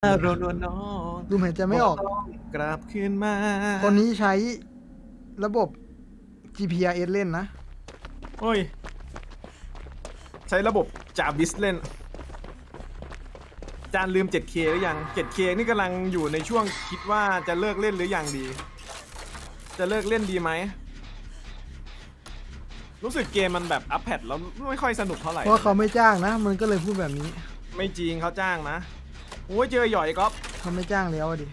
โรนวลน้องดูเหมือนจะไม่ออก ต้องกลับคืนมาคนนี้ใช้ระบบ GPRS เล่นนะ โอ้ย ใช้ระบบจาบิสเล่น จานลืม 7K หรือยัง 7K นี่กำลังอยู่ในช่วงคิดว่าจะเลิกเล่นหรือยังดี จะเลิกเล่นดีไหม รู้สึกเกมมันแบบอัพแพดแล้วไม่ค่อยสนุกเท่าไหร่ เพราะเขาไม่จ้างนะ มันก็เลยพูดแบบนี้ ไม่จริงเขาจ้างนะ โอ้ยเจอหย่อยไอ้ก๊อฟเขาไม่จ้างแล้วอะดิ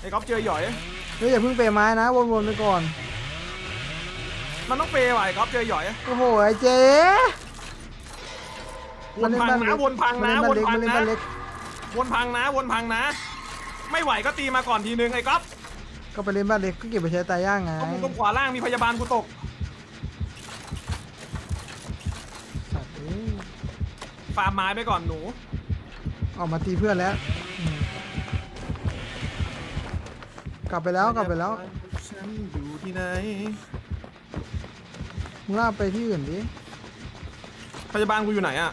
ไอ้ก๊อฟเจอหย่อย เฮ้ยอย่าเพิ่งเปย์ไม้นะวนๆไปก่อน มันต้องเปย์ว่ะไอ้ก๊อฟเจอหย่อยโอ้โหไอ้เจ๊วนพังนะวนพังนะมัวนเล่นพับ้างนเล็กนะมันเล่นบ้านเล็กวนพังนะวนพังนะ ไม่ไหวก็ตีมาก่อนทีนึงไอ้ก๊อฟก็ไปเล่นบ้านเล็กก็เก็บไปใช้ตายย่างไงก็มึงตรงขวาล่างมีพยาบาลกูตกสัตว์เอ้ยฟาร์มไม้ไปก่อนหนู ออกมาตีเพื่อนแล้วอืมกลับไปแล้วกลับไปแล้วฉันอยู่ที่ไหนมึงลากไปที่อื่นดิพยาบาลกูอยู่ไหนอะ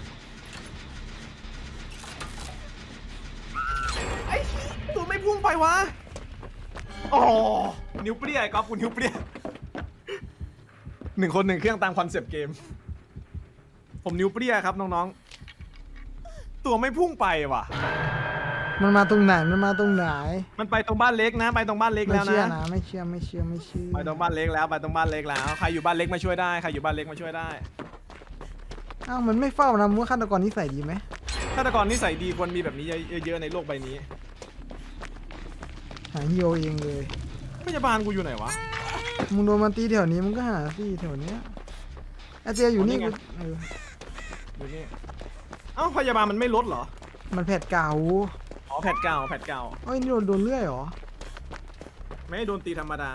ไอ้ตัวไม่พุ่งไปวะอ๋อนิ้วเปรี้ยไอ้ก๊อฟกูนิ้วเปรี้ยหนึ่งคนหนึ่งเครื่องตามคอนเซปต์เกม ผมนิ้วเปรี้ยครับน้องๆ ตัวไม่พุ่งไปว่ะ มันมาตรงไหนมันมาตรงไหนมันไปตรงบ้านเล็กนะ ไปตรงบ้านเล็กไม่แล้วเชื่อนะ นะไม่เชื่อไม่เชื่อไม่เชื่อไปตรงบ้านเล็กแล้วไปตรงบ้านเล็กแล้ว ใครอยู่บ้านเล็กมาช่วยได้ ใครอยู่บ้านเล็กมาช่วยได้ อ้าวมันไม่เฝ้านะมึงว่าฆาตกรนิสัยดีไหมฆาตกรนิสัยดีควรมีแบบนี้เยอะๆในโลกใบนี้ หาฮีโอเองเลย พยาบาลกูอยู่ไหนวะ มึงโดนมันตีแถวนี้มึงก็หาสิแถวเนี้ยไอเจอยู่นี่อ๋อนี่กูไงเอออยู่นี่ เอ้าพยาบาลมันไม่ลดเหรอ มันแผดเก่าอ๋อแผ่นเก่าแผ่นเก่า เอ้ยนี่โดนโดนเลื่อยเหรอ ไม่ได้โดนตีธรรมดา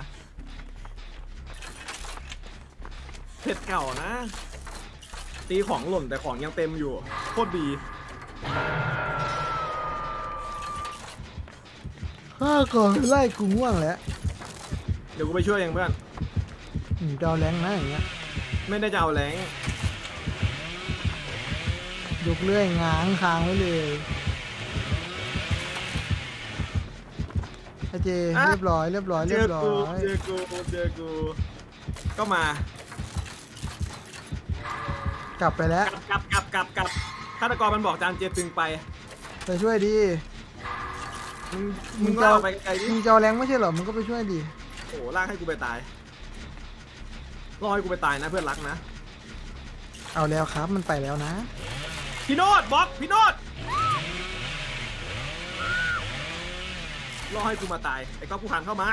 เผ็ดเก่านะ ตีของหล่นแต่ของยังเต็มอยู่ โคตรดี ข้าก่อนไล่กูง่วงแล้วเดี๋ยวกูไปช่วยเองเพื่อน อืมจะเอาแรงนะอย่างเงี้ย ไม่ได้จะเอาแรง ยกเลื่อยง้างค้างไว้เลยไอเจเรียบร้อยเรียบร้อยเจเรียอบร้อกูยเจอกูเจอกูก็มากลับไปแล้ว กลับกลับกลับกลับฆาตกรมันบอกจานเจตึงไปไปช่วยดิมึงมึมึงงจะล่าเอาไปไกลดิมึงจะเอาแรงไม่ใช่เหรอมึงก็ไปช่วยดิโอ้โหลากให้กูไปตายรอให้กูไปตายนะเพื่อนรักนะเอาแล้วครับมันไปแล้วนะ พี่โนดบล็อกพี่โนดรอให้กูมาตายไอ้ก๊อฟกูหันเข้าไม้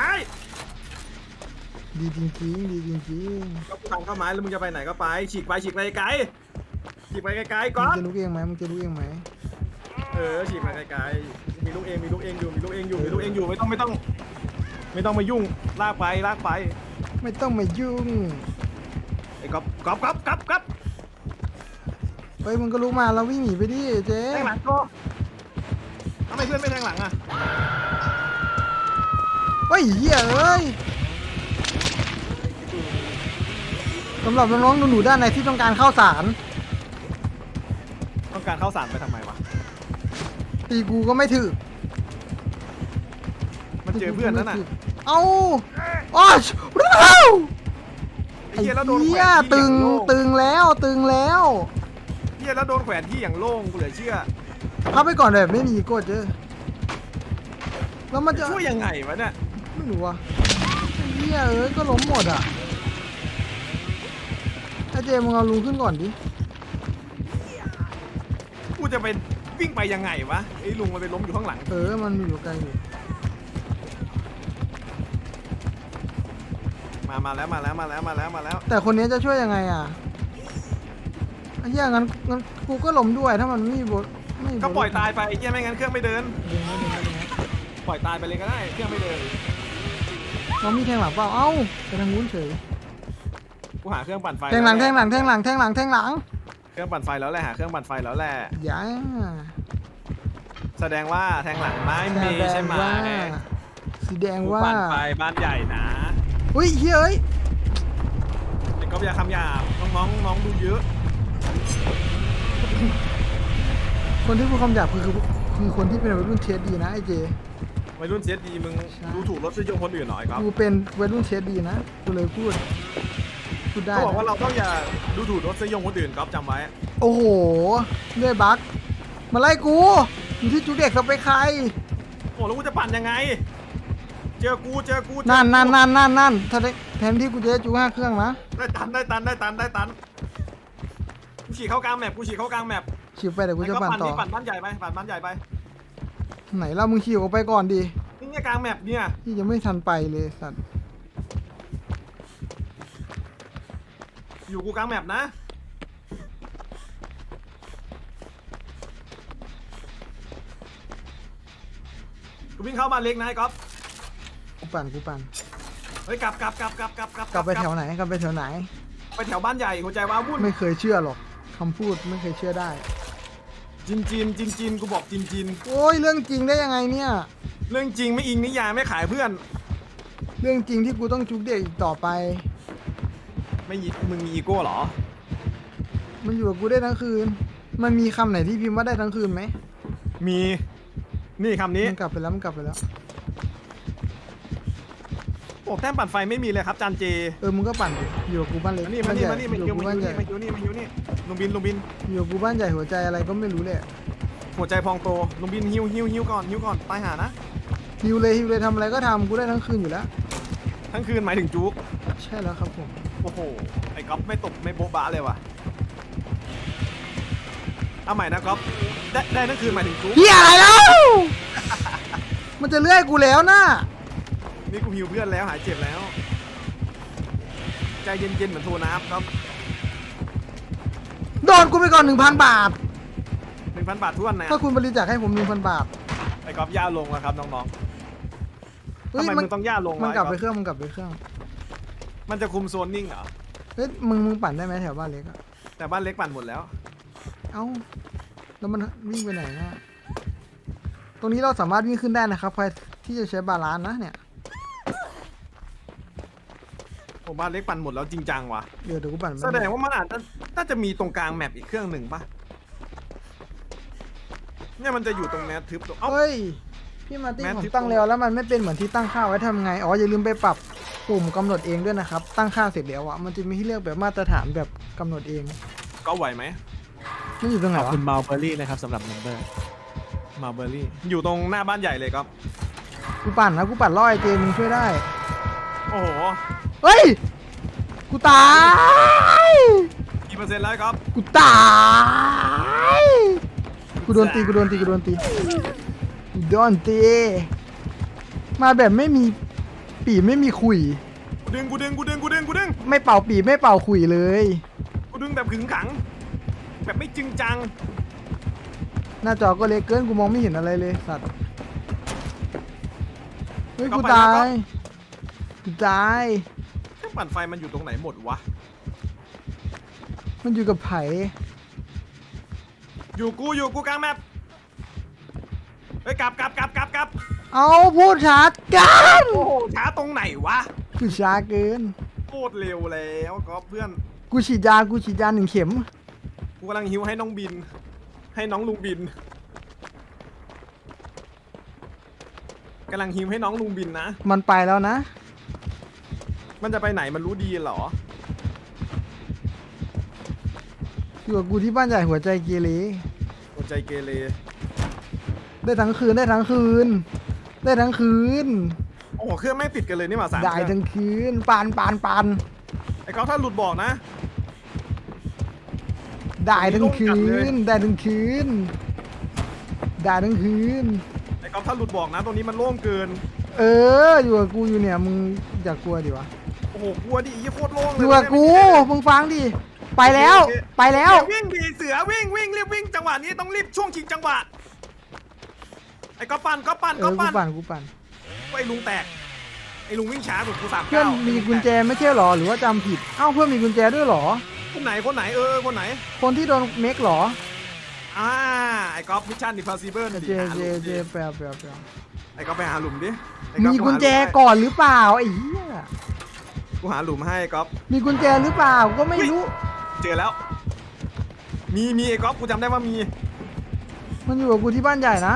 ดีจริงๆดีจริงก๊อฟกูหันเข้าไม้แล้วมึงจะไปไหนก็ไป ฉีกไปฉีกไปไกลฉีกไปไกลๆๆก๊มึองฟจะลุกเองไหมมึงจะลุกเองไหมเออฉีกไปไกลๆมีลูกเองมีลูกเองอยู่มีลูกเองอยู่มีลูกเองอยู่ไม่ต้องไม่ต้อง ไม่ต้องมายุ่งลากไปลากไปไม่ต้องมายุ่งไอ้ก๊อฟก๊อฟก๊อฟก๊อฟก๊อฟ เฮ้ยมึงก็ลุกมาแล้ววิ่งหนีไปดิเจ๊แทงหลังก็ทำไมเพื่อนไม่แทงหลังอะเฮ้ยเหี้ยเอ้ยสำหรับน้องๆหนูๆด้านในที่ต้องการข้าวสารต้องการเข้าสารไปทำไมวะ ตีกูก็ไม่ถึกมันเจอเพื่อนนั่นน่ะเอ้าอ้อชว้าวไอ้ไอ้เหี้ยแล้วโดนแขเหี้วยนที่ตึองย่างโล่งตึงแล้วตึงแล้ว เหี้ยแล้วโดนแขวนที่อย่างโล่งกูเหลือเชื่อเข้าไปก่อนแบบไม่มีกดเจอแล้วมันจะช่วยยังไงวะเนี่ยไม่รู้ว่ะไอ้เหี้ยเอ้ยก็ล้มหมดอะไอ้เจมึงเอาลุงขึ้นก่อนดิกูจะไปวิ่งไปยังไงวะไอ้ลุงมันไปล้มอยู่ข้างหลัง เออมันมีอยู่ไกลอยู่มามาแล้วมาแล้วมาแล้วมาแล้วมาแล้วแต่คนนี้จะช่วยยังไงอะไอ้เหี้ยงั้นงั้นกูก็ล้มด้วยถ้ามันไม่มีบทไม่มีบทก็ปล่อยตายไปไอ้เหี้ยไม่งั้นเครื่องไม่เดินเดินนะเดินนะเดินนะปล่อยตายไปเลยก็ได้เครื่องไม่เดินน้องมีแทงหลังเปล่าเอ้าไปทางนู้นเฉยกูหาเครื่องปั่นไฟแทงหลังวแทละงหลังแทงหลังแทงหลังแทงหลังเครื่องปั่นไฟแล้วแหละหาเครื่องปั่นไฟแล้วแหละ อย่าแสดงว่าแทงหลังไม่มีใช่ไหมว่าสีแดงกูว่าปั่นไฟบ้านใหญ่นะอุ้ยเฮ้ยเอ้ยไอ้ก๊อฟอย่าคำหยาบน้องๆน้องดูเยอะ คนที่พูดคำหยาบคือคือคคือคนที่เป็นวัยรุ่นเทสดีนะไอ้เจ วัยรุ่นเสียดีมึงใช่ ดูถูกรถซื้อยงคนอื่นหน่อยก๊อฟกูเป็นวัยรุ่นเทสดีนะกูเลยพูดพูดได้เขาบอกว่านะเราต้องอย่าดูถูกรถซื้อยงคนอื่นก๊อฟจำไว้โอ้โหเลื่อยบักมาไล่กูอยู่ที่จุดเด็กสเปคใครโอ้แล้วกูจะปั่นยังไง เจอกูเจอกูเจอนั่นกูนั่นนั่นนั่นนั่นถ้าได้แทนที่กูจะได้จูห้าเครื่องนะได้ตันได้ตันได้ตันได้ตันกู ฉีกเข้ากลางแมปกูฉีกเข้ากลางแมปฉีกไปเดี๋ยวกูไอ้จะก๊อฟปั่นปั่นต่อนี่ปั่นบ้านใหญ่ไปปั่นบ้านใหญ่ไปไหนล่ะมึงฉีกออกไปก่อนดินี่ไงกลางแมปเนี่ยที่ยังไม่ทันไปเลยสัตว์อยู่กูกลางแมปนะกูวิ่งเข้าบ้านเล็กนะไอ้ก๊อฟกูปั่นกูปั่นเฮ้ยกลับกลับกลับกลับกลับกลับกลับไปแถวไหนกลับไปแถวไหน ไปแถวบ้านใหญ่หัวใจว้าวุ่นไม่เคยเชื่อหรอก คำพูดไม่เคยเชื่อได้ จินจินจินจินกูบอกจินจินโอ้ยเรื่องจริงได้ยังไงเนี่ย เรื่องจริงไม่อิงนิยายไม่ขายเพื่อน เรื่องจริงที่กูต้องจุกเด็กอีกต่อไป ไม่ยิมึงมีอีโก้เหรอ มันอยู่กับกูได้ทั้งคืน มันมีคำไหนที่พิมพ์ว่าได้ทั้งคืนไหมมีนี่คำนี้มันกลับไปแล้วมันกลับไปแล้ว โอ้แต้มปั่นไฟไม่มีเลยครับจานเจเออมึงก็ปั่นดิอยู่กับกูบ้านเล็กมานี่มาบ้านนี่ใหญ่มานี่มาอยู่อยู่กับกูมาบ้านอใหญ่ยู่นี่มาอยู่นี่มาอยู่นี่ ลุงบินลุงบิน อยู่กับกูบ้านใหญ่หัวใจอะไรก็ไม่รู้เลยหัวใจพองโตลุงบินฮิวฮิวฮิวก่อนฮิวก่อนตายหานะ ฮิวเลยฮิวเลยทำอะไรก็ทำกูได้ทั้งคืนอยู่แล้ว ทั้งคืนหมายถึงจุกใช่แล้วครับผม โอ้โห ไอ้ก๊อฟไม่ตบไม่โบ๊ะบะเลยว่ะ เอาใหม่นะก๊อฟได้ได้ทั้งคืนหมายถึงจุกเฮียอะไรแล้ว มันจะเลื่อยกูแล้วนะนี่กูฮิวเพื่อนแล้วหายเจ็บแล้ว ใจเย็นๆเหมือนโทนับก๊อฟ โดนกูไปก่อน1,000บาท หนึ่งพันบาททวนนะถ้าคุณบริจาคให้ผม1,000บาทไอ้ก๊อฟย่าลงแล้วครับน้องๆเฮ้ทำยไมมัมึงต้องย่าลงวะมันกลับไปอ้เครื่องมันกลับไปเครื่องมันจะคุมโซนนิ่งเหรอ เฮ้ยมึงมึงปั่นได้ไหมแถวบ้านเล็กอะแต่บ้านเล็กปั่นหมดแล้ว เอ้าแล้วมันวิ่งไปไหนนะตรงนี้เราสามารถวิ่งขึ้นได้นะครับใครที่จะใช้บาลานซ์นะเนี่ย ผมบ้านเล็กปั่นหมดแล้วจริงจังว่ะ เดี๋ยวเดี๋ยวกูปั่นแสดงว่ามันอาจจะน่าจะมีตรงกลางแมปอีกเครื่องหนึ่งปะเนี่ยมันจะอยู่ตรงแมททึบตรงเอ้า เฮ้ย พี่มาร์ตี้แมทผมที่ตั้งตรงแล้วแล้วมันไม่เป็นเหมือนที่ตั้งค่าไว้ทำไง อ๋ออย่าลืมไปปรับปุ่มกำหนดเองด้วยนะครับ ตั้งค่าเสร็จแล้วอะมันจะมีให้เลือกแบบมาตรฐานแบบกำหนดเอง ก็ไหวไหม มันอยู่ตรงไหนขอบวะ คุณมาลเบอรี่นะครับสำหรับเมมเบอร์มาเบอร์รี่ อยู่ตรงหน้าบ้านใหญ่เลยครับ กูปั่นนะกูปั่นล่อไอเจมึงช่วยได้ โอ้โห เฮ้ย กูตาย กี่เปอร์เซ็นต์แล้วครับกูตาย กูโดนตี กูโดนตี กูโดนตี กูโดนตี มาแบบไม่มีปีไม่มีขุย กูดึงกูดึงกูดึงกูดึงกูดึงไม่เป่าปีไม่เป่าขุยเลย กูดึงแบบขึงขัง แบบไม่จริงจังหน้าจอก็เล็กเกิน กูมองไม่เห็นอะไรเลยสัตว์ เฮ้ยเข้ากูไปตาแล้วครัยบกูตายเครื่อง ปั่นไฟมันอยู่ตรงไหนหมดวะ มันอยู่กับไผ่อยู่กูอยู่กูกลางแมปเฮ้ยกลับกลับกลับกลับกลับเอาพูดช้ากันโอ้โหช้าตรงไหนวะกูช้าเกิน โคตรเร็วแล้วก็เพื่อน กูฉีดยากูฉีดยาหนึ่งเข็ม กูกำลังฮิวให้น้องบิน ให้น้องลุงบินกำลังฮิวให้น้องลุงบินนะ มันไปแล้วนะ มันจะไปไหนมันรู้ดีเหรอ อยู่กับกูที่บ้านใหญ่หัวใจเกเรหัวใจเกเร ได้ทั้งคืนได้ทั้งคืน ได้ทั้งคืนโอ้โหเครื่องไม่งติดกันเลยนี่หว่าสามได้เครื่องทั้งคืนปานปานปานไอ้ก๊อฟถ้าหลุดบอกนะ ได้ทั้งคืโดนกัดเลยนได้ทั้งคืนได้ทั้งคืน ไอ้ก๊อฟถ้าหลุดบอกนะ ตรงนี้มันโล่งเกิน เอออยู่กับกูอยู่เนี่ยมึงอย่ากลัวดิวะโอ้โหกลัวดิไอ้เหี้ยโคตรโล่งเลยอยู่กับกู มึงฟังดิ ไปแล้ว ไปแล้ว เดี๋ยวิ่งดีเสือวิ่งวิ่งรีบวิ่งจังหวะนี้ต้องรีบช่วงชิงจังหวะ ไอ้ก๊อฟปันก๊อฟปันเอก๊ออฟกูปันปั่นกูปั่น ไอ้ลุงแตก ไอ้ลุงวิ่งช้ากว่ากูสามเพื่อนเก้ามีไอ้ลุงกุญแจตไม่ใช่หรอ หรือว่าจำผิด เอ้าเพื่อนมีกุญแจด้วยเหรอ คนไหนคนไหนเออคนไหน คนที่โดนเมกเหรอ อ่าไอ้ก๊อฟมิชชั่นดิพาซิเบิลเจ เจ เจแปลแปลแปลไอ้ก๊อฟไปหาหลุมดิไอ้ก๊อฟมีกุญแจหาหลุมให้ก่อนหรือเปล่าไอ้เหี้ย กูหาหลุมให้ก๊อฟมีกุญแจหรือเปล่าก็ไม่รู้ เจอแล้ว มีมีไอ้ก๊อฟกูจำได้ว่ามี มันอยู่กับกูที่บ้านใหญ่นะ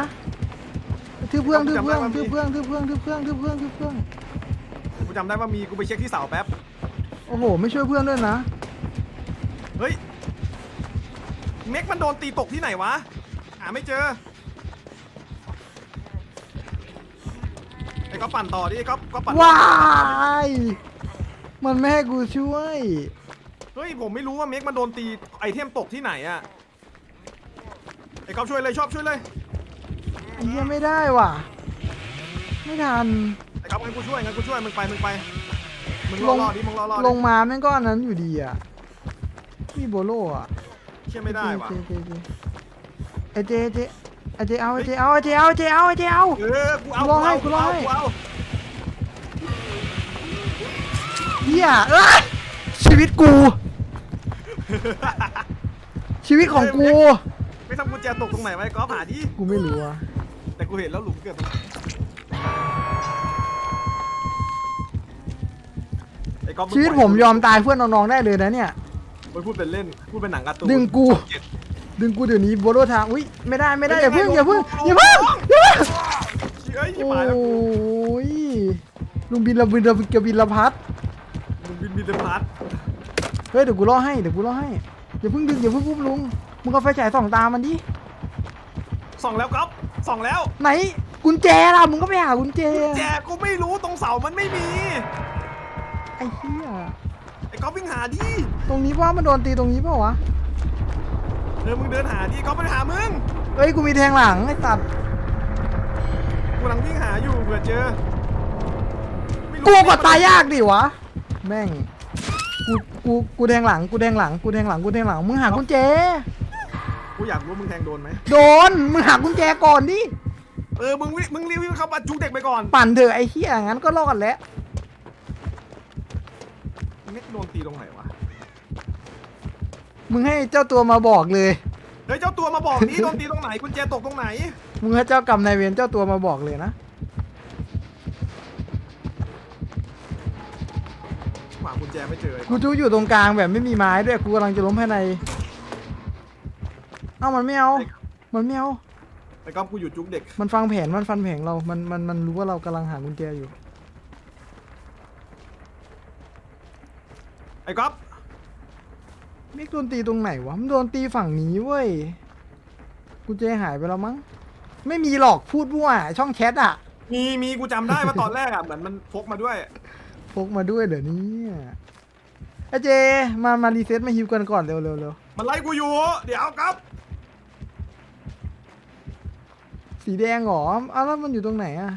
ทืบเพื่องทืบเพื่องจำได้ว่ามีทืบเพื่องทืบเพื่องทืบเพื่องทืบเพื่องทืบเพื่องกูจำได้ว่ามีกูไปเช็คที่เสาแป๊บ โอ้โห ไม่ช่วยเพื่อนด้วยนะ เฮ้ย เม็กมันโดนตีตกที่ไหนวะหาไม่เจอ ไอ้ก็ปั่นต่อดิไอ้ก็ก็ปั่นว้าย มันไม่ให้กูช่วย เฮ้ยผมไม่รู้ว่าเม็กมันโดนตีไอเทมตกที่ไหนอะไอ้ก๊อฟช่วยเลยชอบช่วยเลยไอ้เหี้ยไม่ได้ว่ะ ไม่ทัน ไอ้ก๊อฟงั้นกูช่วยงั้นกูช่วยมึงไปมึงไปมึงรลองรอดิมึงรอรอดิลงมาแม่งก็อันนั้นอยู่ดีอะพี่โบโลอะเชื่อไม่ได้ว่ะเจเจเจไอเจเจไอเจเอาไอเจเอาไอเจเอาไอเจเอาไอเจเอาเออกูเอากูรอให้กูกูรอเอาให้กูเอา เฮียเอ้ยชีวิตกู ชีวิตของกู ไม่ทำกุญแจตกตรงไหนไว้ก๊อฟหาดิกูไม่รู้อะแต่กูเห็นแล้วหลุมเกิดตรงไหนไอ้ก๊อฟงชีวิตผมยอมตายเพื่อนน้องๆได้เลยนะเนี่ย มันพูดเป็นเล่น พูดเป็นหนังการ์ตูนดึงกู ดึงกูเดี๋ยวนี้โบโลทางอุ้ยไม่ได้ไม่ได้อย่าเพิ่งอย่าเพิ่งอย่าเพิ่งอย่าเพิ่งเฮ้ยโอ้ตายแล้วกูยลุงบินระบินระบินกระบินละพัดมึงบินบินเดพัทเฮ้ยเดี๋ยวกูล่อให้เดี๋ยวกูล่อให้อย่าเพิ่งดึงอย่าเพิ่งปุ๊บลุงมึงเอาไฟฉายส่องตามันดิส่องแล้วก๊อฟส่องแล้วไหนกุญแจล่ะมึงก็ไปหากุญแจแจกูไม่รู้ตรงเสามันไม่มีไอ้เหี้ยไอ้ก๊อฟวิ่งหาดิตรงนี้ว่ามันโดนตีตรงนี้เปล่าวะเออมึงเดินหาดิก๊อฟไปหามึงเอ้ยกูมีแทงหลังไอ้สัตว์กูกำลังวิ่งหาอยู่เผื่อเจอไม่รู้กูกดตายยากดิวะ แม่ง กูกูกูแทงหลังกูแทงหลังกูแทงหลังกูแทงหลังมึงหากุญแจ กูอยากรู้มึงแทงโดนไหมโดนมึงหากุญแจก่อนดิเออมึงวิมึงรีวิวเข้ามาจุกเด็กไปก่อนปั่นเถอะไอ้เหี้ยงั้นก็รอดแล้วเม็กโดนตีตรงไหนวะมึงให้เจ้าตัวมาบอกเลย เฮ้ยเจ้าตัวมาบอกดิโดนตีตรงไหนกุญแจตกตรงไหน มึงให้เจ้ากรรมนายเวรเจ้าตัวมาบอกเลยนะ หากุ ญแจไม่เจอกูจูอยู่ตรงกลางแบบไม่มีไม้ด้วยกูกำลังจะล้มภายใน เอ้ามันไม่เอา มันไม่เอา ไอ้ก๊อฟกูอยู่จุกเด็กมันฟังแผนมันฟันแผงเรา มันมันมันรู้ว่าเรากำลังหากุญแจอยู่ ไอ้ก๊อฟเมกโดนตีตรงไหนวะ มันโดนตีฝั่งนี้เว้ย กุญแจหายไปแล้วมั้ง ไม่มีหรอกพูดมั่วช่องแชทอะมีมีกูจำได้ว่าตอนแรกอะเหมือนมันพกมาด้วยพ กมาด้วยเดี๋ยวนี้ไอเจ มามารีเซ็ตมาฮิวกันก่อนเร็วเร็วเร็วมันไล่กูอยู่ เดี๋ยวครับ สีแดงเหรออ้าวแล้วมันอยู่ตรงไหนอะ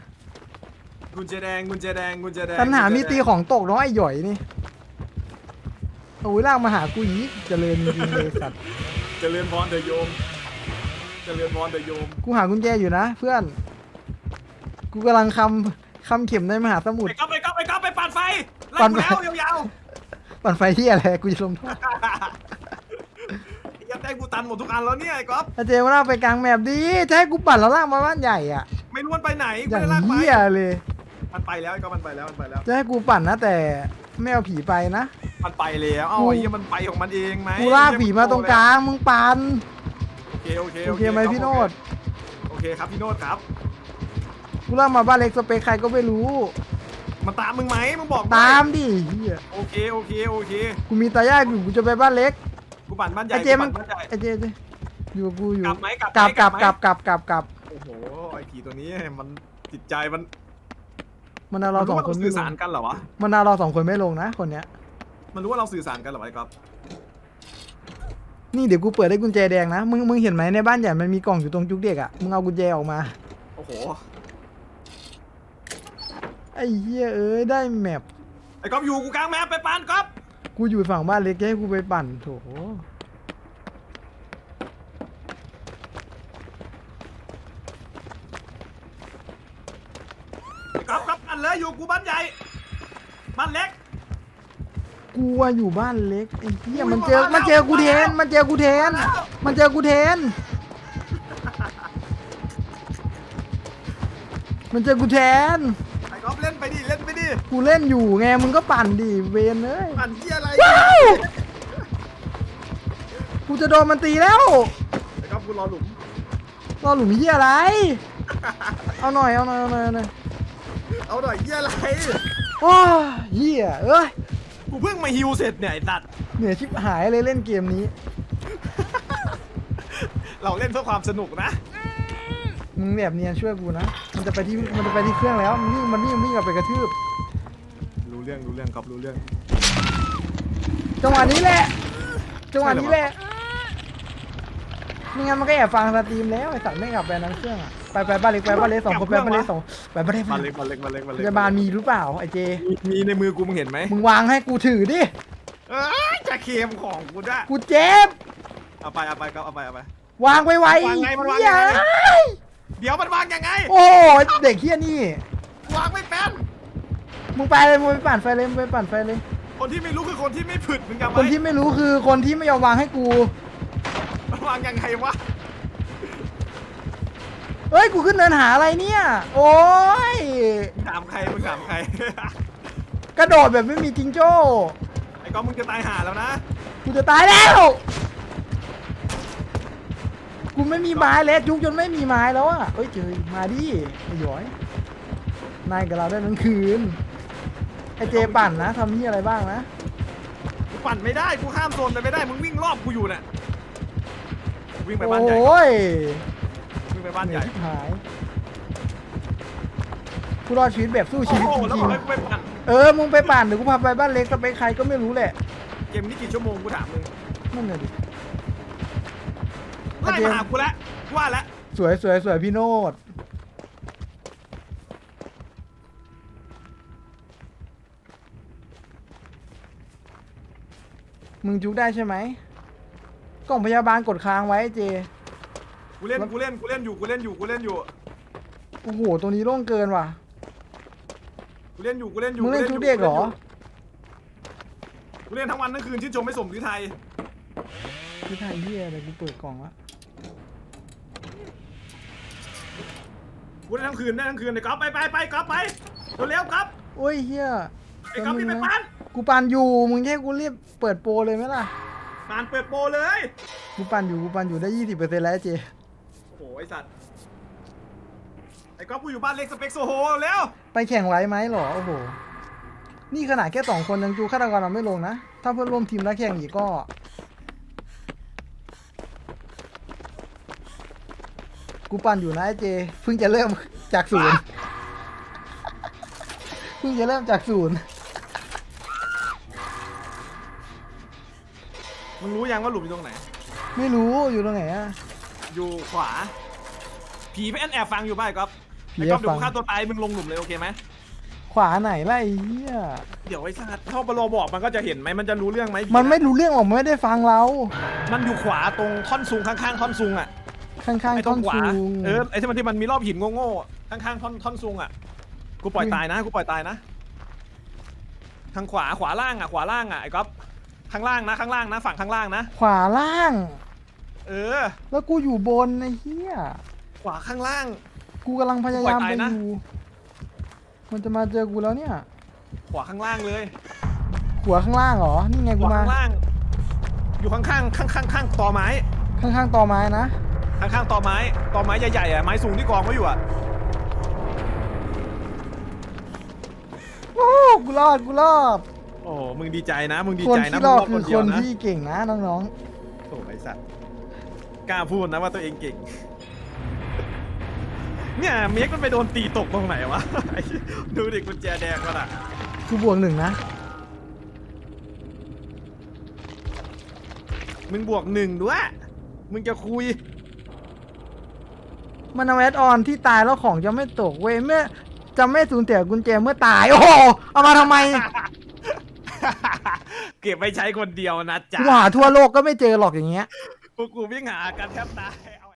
กุญแจแดงกุญแจแดงกุญแจแดงปัญหามีตีของตกเนาะไอ้หย่อยนี่โอ้ยลากมาหากูอีกเจริญจริงเลยสัตว์เจริญพรเดอะโยม เจริญพรเดอะโยม กูหากุญแจอยู่นะ เพื่อน กูกำลังคำ คำเข็มในมหาสมุทรไอ้ก๊อฟไอ้ก๊อฟไอ้ก๊อฟไปปั่นไฟไล่ปั่นกูไฟ แล้วยาวปั่นไฟที่อะไรกูจะลงโทษๆยังได้กูตันหมดทุกอันแล้วเนี่ยไอ้ก๊อฟไอ้เจมาลากไปกลางแมปดีจะให้กูปั่นแล้วลากมาบ้านใหญ่อะไม่รู้มันไปไหนอกูย่างไม่ได้ลากไปเหี้ยเลย มันไปแล้วไอ้ก๊อฟมันไปแล้วมันไปแล้ว จะให้กูปั่นนะแต่ไม่เอาผีไปนะ มันไปแล้วเอ้ากู ไอ้เหี้ยมันไปของมันเองไหมกูลากผีมาตรงกลางมึงปั่นโอเคโอเคโอเคไหมพี่โนดโอเคครับพี่โนดครับ กูลากมาบ้านเล็กสเปคใครก็ไม่รู้มันตามมึงไหมมึงบอกตามดิเหี้ยโอเคโอเคโอเคกูมีตายากอยู่กูจะไปบ้านเล็กกูปั่นบ้านใหญ่ไอ้เจมันกูปั่นบ้านใหญ่ ไอ้เจเจอยู่กับกูอยู่กลับไหมกลับกลับไหมกลับกกลัลับบไหม กลับกลับกลับโอ้โหไอ้ผีตัวนี้มันจิตใจมันมันเอาเราสองคนมัไม่สื่อลสารงกันเหรอวะมันเอาเราสองคนไม่ลงนะคนเนี้ย มันรู้ว่าเราสื่อสารกันเหรอวะไอ้ก๊อฟนี่เดี๋ยวกูเปิดได้กุญแจแดงนะ มึงมึงเห็นไหมในบ้านใหญ่มันมีกล่องอยู่ตรงจุกเด็กอะ มึงเอากุญแจออกมา โอ้โหไอ้เหี้ยเอ้ยได้แมปไอ้ก๊อฟอยู่กูกลางแมปไปปั่นก๊อฟกูอยู่ฝั่งบ้านเล็กจะให้กูไปปั่นโถไอ้ก๊อฟก๊อฟปั่นเลยอยู่กูบ้านใหญ่บ้านเล็ก กูว่าอยู่บ้านเล็กไอ้เหี้ยอุ้ยมันเจอมาแล้วมันเจอกูแทนมาแล้ว มันเจอกูแทนมาแล้วมันเจอกูแทน มันเจอกูแทนไอ้ก๊อฟเล่น กูเล่นอยู่ไงมึงก็ปั่นดิเวนเอ้ยปั่นที่อะไรว้าวกูจะโดนมันตีแล้วไอ้ก๊อฟกูรอหลุมรอหลุมเฮียอะไร เอาหน่อยเอาหน่อยเอาหน่อยเอาหน่อยเอาหน่อยเหี้ยอะไรโอ้ยเฮียเอ้ยกูเพิ่งมาฮิวเสร็จเนี่ยไอ้ตัดเหนื่อยชิบหายเลยเล่นเกมนี้ เราเล่นเพื่อความสนุกนะ มึงแบบเนียนช่วยกูนะ มันจะไปที่มันจะไปที่เครื่องแล้วมันวิ่งมันวิ่งวิ่งกลับไปกระทืบรู้เรื่องรู้เรื่องครับรู้เรื่อง จังหวะนี้แหละ จังหวะนี้แหละไม่งั้นมันก็แอบฟังสตรีมแล้วไอ้สัตว์ไม่กลับไปนั่งเครื่องอะไปไปบ้านเล็กไปบ้านเล็กสองคนไปบ้านเล็กสองไปบ้านเล็กมาเล็กมาเล็กมาเล็กมาพเล็กยาบาลมีหรือเปล่าไอ้เจ มีมีในมือกูมึงเห็นไหมมึงวางให้กูถือดิ เอ้ยจะเค็มของกูด้วยกูเจ็บ เอาไปเอาไปครับเอาไปเอาไป วางไวๆวางไงมันวางไง เหี้ย เดี๋ยวมันวางยังไงโอ้ยเด็กเฮี้ยนี่ วางไม่เป็นมึงไปเลยมึงไปปั่นไฟเลยมึงไปปั่นไฟเลย คนที่ไม่รู้คือคนที่ไม่ผึดมึงจำไหมคนที่ไม่รู้คือคนที่ไม่ยอมวางให้กู มันวางยังไงวะเอ้ย กูขึ้นเนินหาอะไรเนี่ย โอ้ยมึงถามใครมึงถามใคร กระโดดแบบไม่มีจิงโจ้ไอ้ก๊อฟมึงจะตายห่าแล้วนะ กูจะตายแล้วกู ไม่มีไม้แล้วจุกจนไม่มีไม้แล้วอะเอ้ยเจอมาดิไอ้หยอยนายกับเราได้ทั้งคืนไอเจปั่นนะทำนี่อะไรบ้างนะกูปั่นไม่ได้กูข้ามโซนไปไม่ได้มึงวิ่งรอบกูอยู่น่ะวิ่งไปโอบ้านใหญ่้ยวิ่งไปบ้านเหใหนื่อญ่ยชิบหายกูรอดชีวิตแบบสู้ชีวิตโอ้จโหแล้วริงบอกให้กูไปปั่นๆเออมึงไปปั่นเดี๋ยวกูพาไปบ้านเล็กสเปคใครก็ไม่รู้แหละเกมนี้กี่ชั่วโมงกูถามมึงนั่นเลยดิ ไล่มาหากูแล้วกูว่าแล้วสวยสวยสวยพี่โนดมึงจุกได้ใช่ไหมกล่องพยาบาลกดค้างไว้เจ กูเล่นกูเล่นกูเล่นอยู่กูเล่นอยู่กูเล่นอยู่โอ้โห ตัวนี้โล่งเกินว่ะ กูเล่นอยู่กูเล่นอยู่มึงเล่นอจุยู่กเด็กเหรอ กูเล่นทั้งวันทั้งคืนชื่นชมไม่สมฤทัยพี่ไทยเฮียอะไรกูเปิดกล่องละ กูเล่นทั้งคืนได้ทั้งคืนเลยก๊อฟไปไปไปก๊อฟไปเร็วๆครับโอ้ยเฮียไอ้ก๊อฟนี่ไปแป๊บปั้นกูปั่นอยู่มึงแค่กูรีบเปิดโปรเลยไหมล่ะปานเปิดโปรเลยกูปั่นอยู่กูปั่นอยู่ได้ยี่สิบเปอร์เซ็นต์แล้วเจโอ้โหไอสัตว์ไอ้ก๊อฟกูอยู่บ้านเล็กสเปกโซโฮเร็วไปแข่งไว้ไหมหรอโอ้โหนี่ขนาดแค่สองคนยังจูฆาตกรเราไม่ลงนะถ้าเพื่อนร่วมทีมแล้วแข่งอีกก็ กูปั่นอยู่นะไอ้เจเพิ่งจะเริ่มจากศูนย์เพิ่งจะเริ่มจากศูนย์มึงรู้ยังว่าหลุมอยู่ตรงไหน ไม่รู้อยู่ตรงไหนอะ อยู่ขวา ผีไปแอนแอบฟังอยู่บ้านก๊อฟผีไอ้แอก๊อบฟเดี๋ยวฟังกูฆ่าตัวตายมึงลงหลุมเลยโอเคไหมขวาไหนล่ะไอ้เหี้ยเดี๋ยวไอ้สัตว์ถ้าปโลบอกมันก็จะเห็นไหมมันจะรู้เรื่องไหมผีมันไม่รู้เรื่องหรอกมันไม่ได้ฟังเรา มันอยู่ขวาตรงท่อนซุงข้างๆท่อนซุงอะ ข้างไอ้ๆตท่รอนงขวาซูงเออไอ้ที่มันที่มันมีรอบหินโง่ๆข้างๆท่อนท่อนซุงอะกูปล่อยตายนะกูปล่อยตายนะทางขวาขวาล่างอะขวาล่างอะไอ้ก๊อฟข้างล่างนะข้างล่างนะ ฝั่งข้างล่างนะขวาล่าง เออ แล้วกูอยู่บนไอ้เหี้ย ขวาข้างล่าง กูกำลังพยายามปล่อยไปตายนะ อยู่มันจะมาเจอกูแล้วเนี่ย ขวาข้างล่างเลย หัวข้างล่างเหรอ นี่ไงขกูวามา ข้างล่าง อยู่ข้างข้างข้างข้างข้างๆตอไม้ ข้างๆตอไม้นะ ข้างข้างๆตอไม้ตอไม้ใหญ่ๆอะไม้สูงที่กองไว้อยู่อะโอ้กูรอดกูรอดโอ้โหมึงดีใจนะ มึงดีคนใจนะที่รอดมึงคือรดคนเดียวะที่เก่งนะน้องโอ้ไอสัตว์กล้าพูดนะว่าตัวเองเก่ง เนี่ยเมกมันไปโดนตีตกตรงไหนวะไอ้ดูดิกุญแจแดงมันอะๆกูบวกหนึ่งนะมึงบวกหนึ่งด้วยมึงจะคุย มันเอาแอดออนที่ตายแล้วของจะไม่ตกเว้ยเมื่อจะไม่สูญเสียกุญแจเมื่อตาย โอ้โหเอามาทำไม เก็บไปใช้คนเดียวนะจ๊ะกูหาทั่วโลกก็ไม่เจอหรอกอย่างเงี้ยพวกกูวิ่งหากันแทบตาย